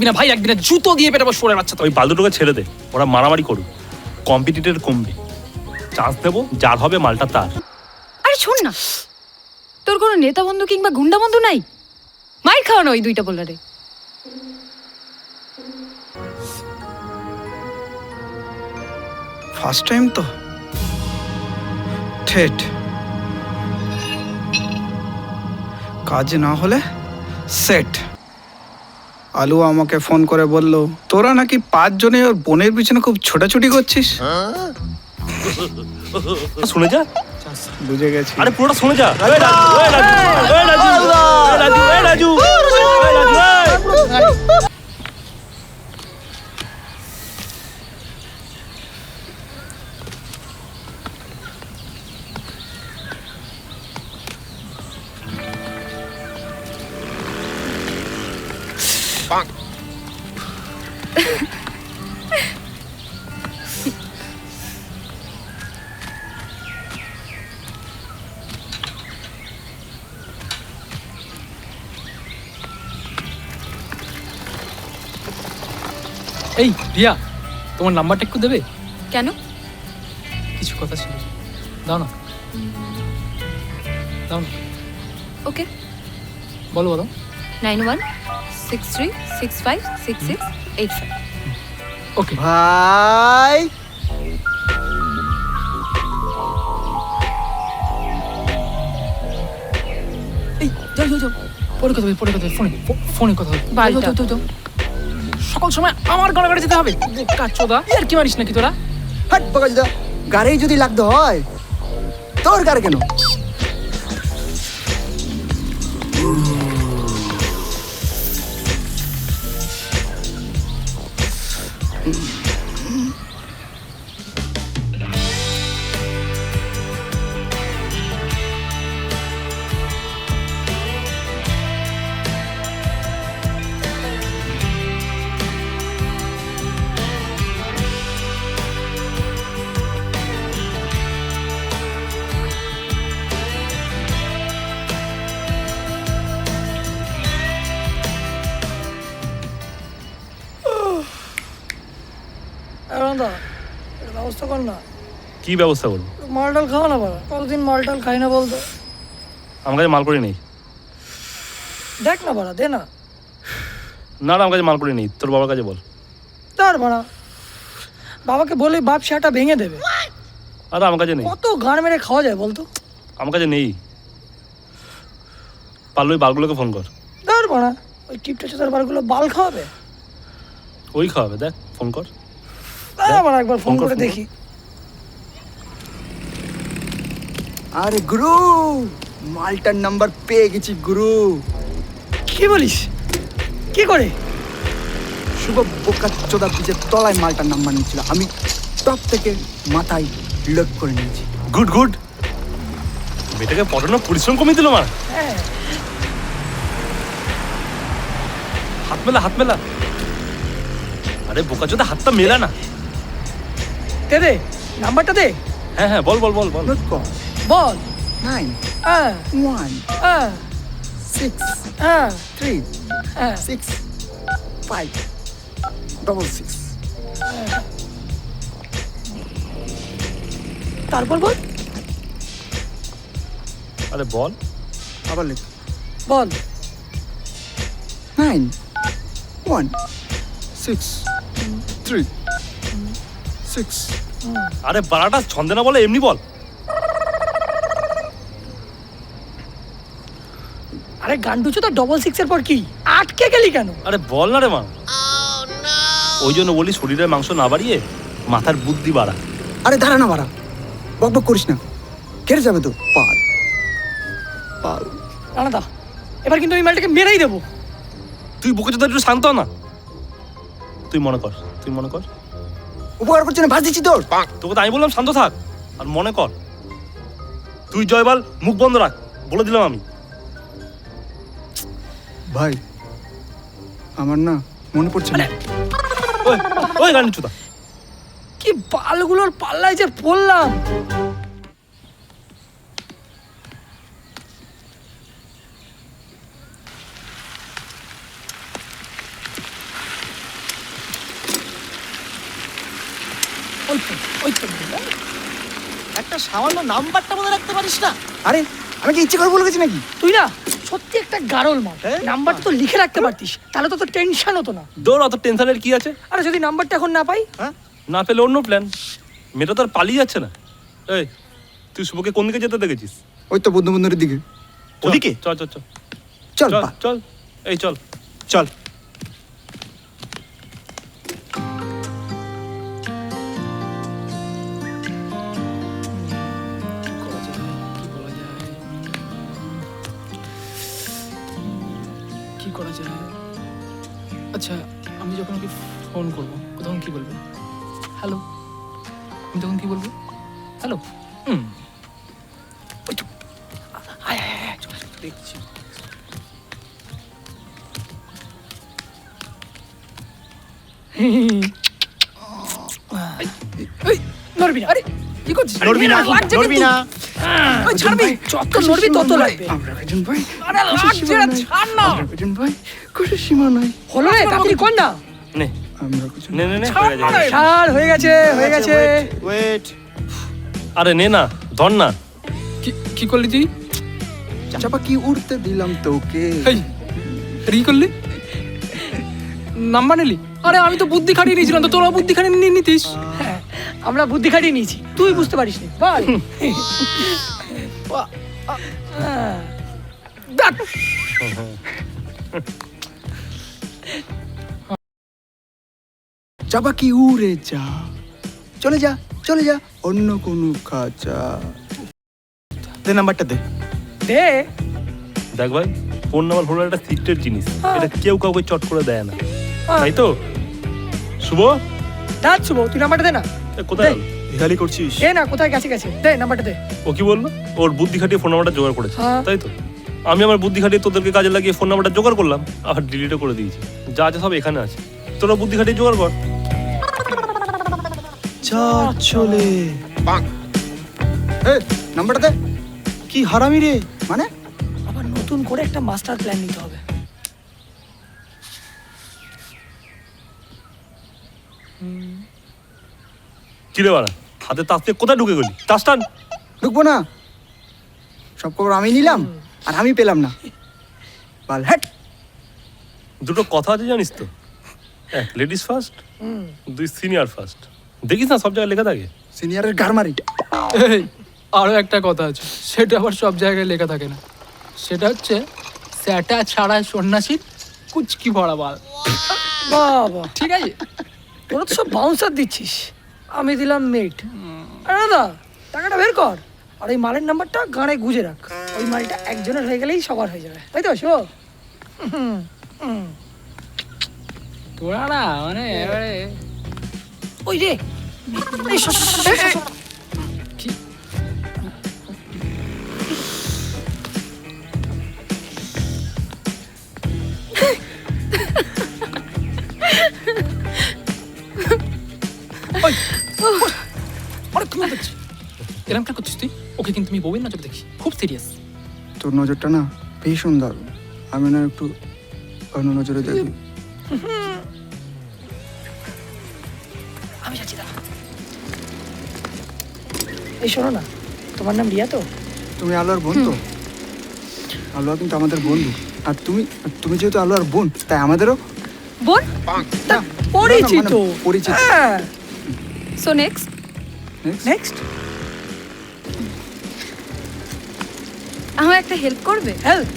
বিনা ভাই একদিনে জুতো দিয়ে পেটাবো সরে বাচ্চা তো ওই বালদুটোকে ছেড়ে দে ওরা মারামারি করুক। কম্পিটিটর কমবে। চান্স দেবো যার হবে মালটা তার। আরে শোন না। তোর কোনো নেতা বন্ধু কিংবা গুন্ডা বন্ধু নাই? মাইর খাওয়ানো ওই দুইটা বলারে। ফার্স্ট টাইম তো। ঠেট কাজ না হলে সেট আলু আমাকে ফোন করে বলল তোরা নাকি পাঁচ জনে ওর বোনের পিছনে খুব ছোটাছুটি করছিস? শুনে যা। বুঝে গেছি। আরে পুরোটা শুনে যা। এই রিয়া তোমার নাম্বারটা একটু দেবে? কেন? কিছু কথা ছিল। দাও না। দাও না। ওকে। বলো বলো। Nine one six three six five six six eight five. Okay. ভাই! এই যাও যাও যাও। পরে কথা বলি পরে কথা বলি ফোনে ফোনে কথা বলি যাও, যাও, যাও, যাও। সকল সময় আমার গড়াগড়ে যেতে হবে। কাচোদা আর কি মারিস নাকি তোরা? হাট বগাজদা গাড়ি যদি লাগতে হয় তোর গাড়ি কেন? ব্যবস্থা কর না। কি ব্যবস্থা করব? মালটাল খাওয়া না বাবা। কতদিন মালটাল খাই না বলতো? আমার কাছে মাল করে নেই। দেখ না বাড়া দে না। না না আমার কাছে মাল করে নেই। তোর বাবার কাছে বল। তার বাড়া। বাবাকে বলে বাপ সেটা ভেঙে দেবে। আর আমার কাছে নেই। কত গান মেরে খাওয়া যায় বলতো? আমার কাছে নেই। পারলে ওই বালগুলোকে ফোন কর। তার বাড়া। ওই টিপটা চোদার বালগুলো বাল খাওয়াবে? ওই খাওয়াবে দেখ ফোন কর। একবার ফোন করে দেখি। আরে গুরু মালটার নাম্বার পেয়ে গেছি গুরু। কি বলিস? কি করে? শুভ বোকা চোদা পিছের তলায় মালটার নাম্বার নিচ্ছিল আমি টপ থেকে মাথায় লোড করে নিয়েছি। Good good. মেয়েটাকে পটানো পরিশ্রম কমিয়ে দিল মা। হ্যাঁ। হাত মেলা হাত মেলা। আরে বোকা চোদা হাতটা মেলা না। দে দে নাম্বারটা দে। হ্যাঁ হ্যাঁ বল বল বল বল। নোট কর বল। নাইন হ্যাঁ ওয়ান সিক্স হ্যাঁ থ্রি হ্যাঁ সিক্স ফাইভ ডবল সিক্স তারপর বল। আরে বল। আবার লিখ। বল। Nine one six three six আরে বারাটা ছন্দে না বলে এমনি বল। আরে গান্ডু চোদা ডবল সিক্সের পর কি? আটকে গেলি কেন? আরে বল না রে মা। ওই জন্য বলি শরীরের মাংস না বাড়িয়ে মাথার বুদ্ধি বাড়া। আরে দাঁড়া না বাড়া। বক বক করিস না। কেটে যাবে তো। পাল। পাল। রানা দা এবার কিন্তু আমি মালটাকে মেরেই দেবো। তুই বুকে চোদা একটু শান্ত না। তুই মনে কর তুই মনে কর। উপকার করছে না ভাস দিচ্ছি তোর তোকে তো আমি বললাম শান্ত থাক আর মনে কর তুই জয়বাল মুখ বন্ধ রাখ বলে দিলাম আমি। ভাই আমার না মনে পড়ছে না। ওই ওই গান চুদা কি বালগুলোর পাল্লায় যে পড়লাম। একটা সামান্য নাম্বারটা মনে রাখতে পারিস না? আরে আমি কি ইচ্ছে করে বলে গেছি নাকি? তুই না সত্যি একটা গারল মাল। হ্যাঁ? নাম্বারটা তো লিখে রাখতে পারতিস তাহলে তো তোর টেনশন হতো না। দৌড় অত টেনশনের কি আছে? আরে যদি নাম্বারটা এখন না পাই? হ্যাঁ? না পেলে অন্য প্ল্যান মেয়েটা তো আর পালিয়ে যাচ্ছে না। এই তুই শুভকে কোন দিকে যেতে দেখেছিস? ওই তো বন্ধু বন্ধুর দিকে ওদিকে? চল চল চল। চল চল চল। এই চল। চল। আচ্ছা আমি যখন ওকে ফোন করব তখন কি বলবে হ্যালো আমি তখন কি বলব হ্যালো হুম দেখছি নড়বি না আরে কি করছিস নড়বি না, নড়বি না। ওই ছাড়বি? যত নড়বি তত লাগবে। আমরা একজন ভাই আরে লাগছে না, ছাড় না। ভাই খুশি সীমা নাই। হলো রে তাড়াতাড়ি কর না। নে। আমরা কিছু নে নে নে ছাড় হয়ে গেছে। হয়ে গেছে ওয়েট আরে নে না ধর না। কি- কি করলি তুই? চাপা কি উড়তে দিলাম তোকে? কি করলি? নাম্বার নিলি? আরে আমি তো বুদ্ধি খাটিয়ে নিয়েছিলাম তো তোরা বুদ্ধি খাটিয়ে নিয়ে নিতিস। আমরা বুদ্ধি খাটিয়ে নিয়েছি। তুই বুঝতে পারিস নি। বল। চাপা কি উড়ে যা। চলে যা চলে যা অন্য কোনো খাঁচা। দে নাম্বারটা দে। দে। দেখ ভাই ফোন নাম্বার হলো একটা সিক্রেট জিনিস। হ্যাঁ। এটা কেউ কাউকে চট করে দেয় না। হ্যাঁ। তাই তো? শুভ? দাঁত শুভ তুই নাম্বারটা দে না। কোথায় দে। করছিস? দে না কোথায়? গেছে গেছে দে নাম্বারটা দে ও কি বলল? ওর বুদ্ধি খাটিয়ে ফোন নাম্বারটা জোগাড় করেছে। হ্যাঁ। তাই তো? আমি আমার বুদ্ধি খাটিয়ে তোদেরকে কাজে লাগিয়ে ফোন নাম্বারটা জোগাড় করলাম আবার ডিলিটও করে দিয়েছি। যা আছে সব এখানে আছে। তোরা বুদ্ধি খাটিয়ে জোগাড় কর। চা চলে। এ নাম্বারটা দে। কি হারামি রে? মানে? আবার নতুন করে একটা মাস্টার প্ল্যান নিতে হবে। কি রে বাড়া? হাতে তাস দিয়ে কোথায় ঢুকে গেলি? তাস টান। ঢুকবো না। সব খবর আমি নিলাম আর আমি পেলাম না। বাল হ্যাট দুটো কথা আছে জানিস তো? এক লেডিস ফার্স্ট দুই সিনিয়র ফার্স্ট দেখিস না সব জায়গায় লেখা থাকে? সিনিয়রের গারমারি। এই আরও একটা কথা আছে। সেটা আবার সব জায়গায় লেখা থাকে না। সেটা হচ্ছে স্যাটা ছাড়া সন্ন্যাসীর কুচকি ভরা বাল। বাবা। ঠিক আছে? তোরা তো সব বাউন্সার দিচ্ছিস। আমি দিলাম মেট আরে দাদা টাকাটা বের কর। আর ওই মালের নাম্বারটা গানে গুজে রাখ। ওই মালটা একজনের হয়ে গেলেই সবার হয়ে যাবে। তাই তো শো তোরা না মানে এবারে ওই রে ওকে কিন্তু আমি বউয়ের নজর দেখি। খুব সিরিয়াস তোর নজরটা না ভীষণ দারুণ। আমি না একটু অন্য নজরে দেখি। আমি যাচ্ছি এই শোনো না তোমার নাম রিয়া তো? তুমি আলোয়ার বোন তো? আলোয়া কিন্তু আমাদের বন্ধু। আর তুমি তুমি যেহেতু আলোয়ার বোন তাই আমাদেরও বোন? পরিচিত মানে পরিচিত। হ্যাঁ। সো নেক্সট নেক্সট আমার একটা হেল্প করবে? হেল্প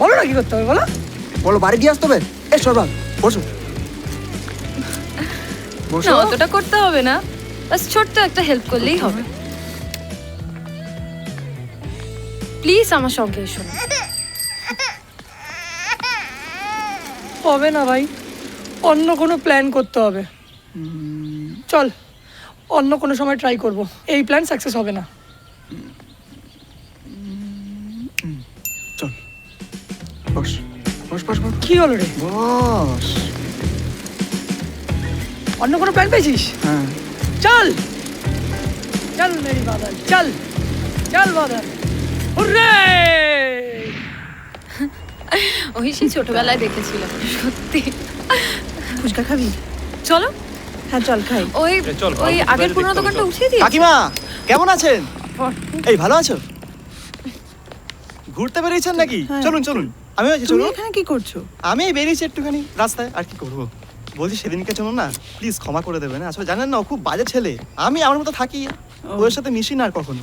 বলো না কি করতে হবে বলো। বলো বাড়ি দিয়ে আসতে হবে? এ সরবাল বসো। বসো। না অতটা করতে হবে না। বাস ছোট্ট একটা হেল্প করলেই হবে। প্লিজ আমার সঙ্গে এসো না। হবে না ভাই। অন্য কোনো প্ল্যান করতে হবে। চল অন্য কোনো সময় ট্রাই করব। এই প্ল্যান সাকসেস হবে না। বস বস বস বস। কি হলো রে? বস। অন্য কোনো প্ল্যান পেয়েছিস? হ্যাঁ। চল। চল মেরি বাদল চল। চল বাদল। হুররে! ওই সেই ছোটবেলায় দেখেছিলাম সত্যি। ফুচকা খাবি? চলো। হ্যাঁ চল খাই। ওই চল, ওই আগের পুরোনো দোকানটা। উঠিয়ে দিয়েছে? কাকিমা কেমন আছেন? এই ভালো আছো? ঘুরতে বেরিয়েছেন নাকি? হ্যাঁ। চলুন চলুন। আমি আছি তুমি চলুন এখানে কি করছ? আমি এই বেরিয়েছি একটুখানি রাস্তায় আর কি করব? বলছি সেদিনকে চলুন না প্লিজ ক্ষমা করে দেবেন আসলে জানেন না ও খুব বাজে ছেলে। আমি আমার মতো থাকি। ওর সাথে মিশি না আর কখনো।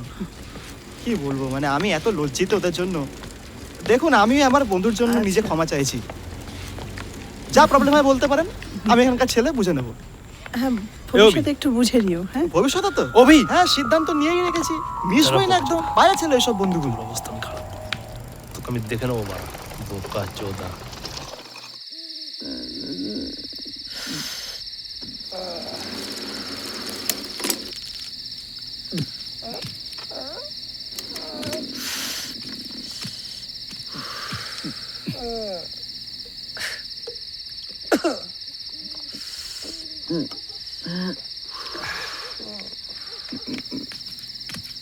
কি বলব মানে আমি এত লজ্জিত ওদের জন্য। দেখুন আমি আমার বন্ধুর জন্য নিজে ক্ষমা চাইছি। যা প্রবলেম হয় বলতে পারেন আমি এখানকার ছেলে বুঝে নেব। হ্যাঁ ভবিষ্যতে একটু বুঝে নিও হ্যাঁ? ভবিষ্যতে তো? অভি! হ্যাঁ সিদ্ধান্ত নিয়েই রেখেছি। মিশবই না একদম। বাইরে ছেলে এসব বন্ধুগুলো। অবস্থান খারাপ। তোকে আমি দেখে নেব মারা। বোকা চোদা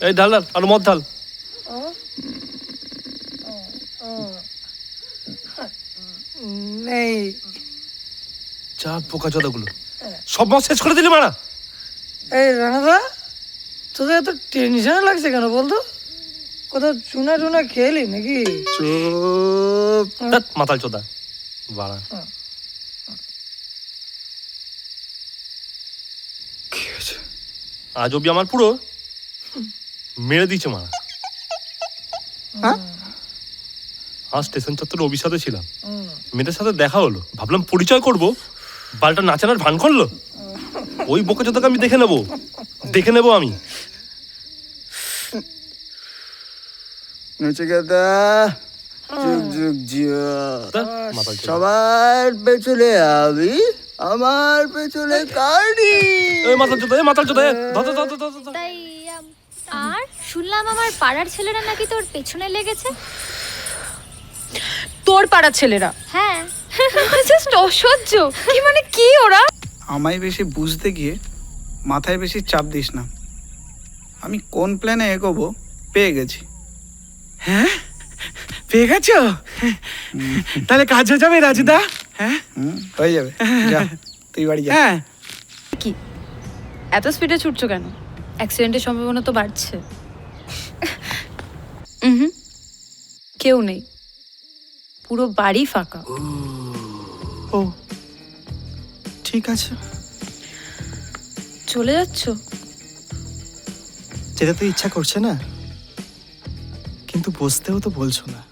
এই ঢাল ঢাল আরও মদ ঢাল। নেই যা পোকা চোদাগুলো সব মদ শেষ করে দিলি মারা। এই রানাদা তোদের এত টেনশন লাগছে কেন বলতো? কোথাও চুনা টুনা খেলি নাকি? চুপ। মাতাল চোদা। বাড়া। আজ অব্দি আমার পুরো মেরে দিয়েছে মারা। হ্যাঁ? আজ স্টেশন চত্বরে অভির সাথে ছিলাম মেয়েটার সাথে দেখা হলো। ভাবলাম পরিচয় করব। বালটা নাচানোর ভান করল। ওই বোকা চোদাকে আমি দেখে নেব। দেখে নেব আমি। নচিকেতা যুগ যুগ জিও। ধ্যাৎ, মাতাল চোদা সবার পেছনে আমি আমার পেছনে কারি এই মাতাল চোদা এই মাতাল চোদা ধর, ধর, ধর, ধর, ধর, ধর। তাই আম, আর শুনলাম আমার পাড়ার ছেলেরা নাকি তোর পেছনে লেগেছে? তোর পাড়ার ছেলেরা। হ্যাঁ। জাস্ট অসহ্য। কি মানে কি ওরা? আমায় বেশি বুঝতে গিয়ে মাথায় বেশি চাপ দিস না। আমি কোন প্ল্যানে এগোবো পেয়ে গেছি। হ্যাঁ? পেয়ে গেছো? তাহলে কাজ হয়ে যাবে রাজুদা। হ্যাঁ? হুম হয়ে যাবে। যা তুই বাড়ি যা। হ্যাঁ। কি? এত স্পিডে ছুটছো কেন? অ্যাক্সিডেন্টের সম্ভাবনা তো বাড়ছে। হুম। কেউ নেই। পুরো বাড়ি ফাঁকা। ও ঠিক আছে। চলে যাচ্ছ? যেতে তো ইচ্ছা করছে না। কিন্তু বসতেও তো বলছো না।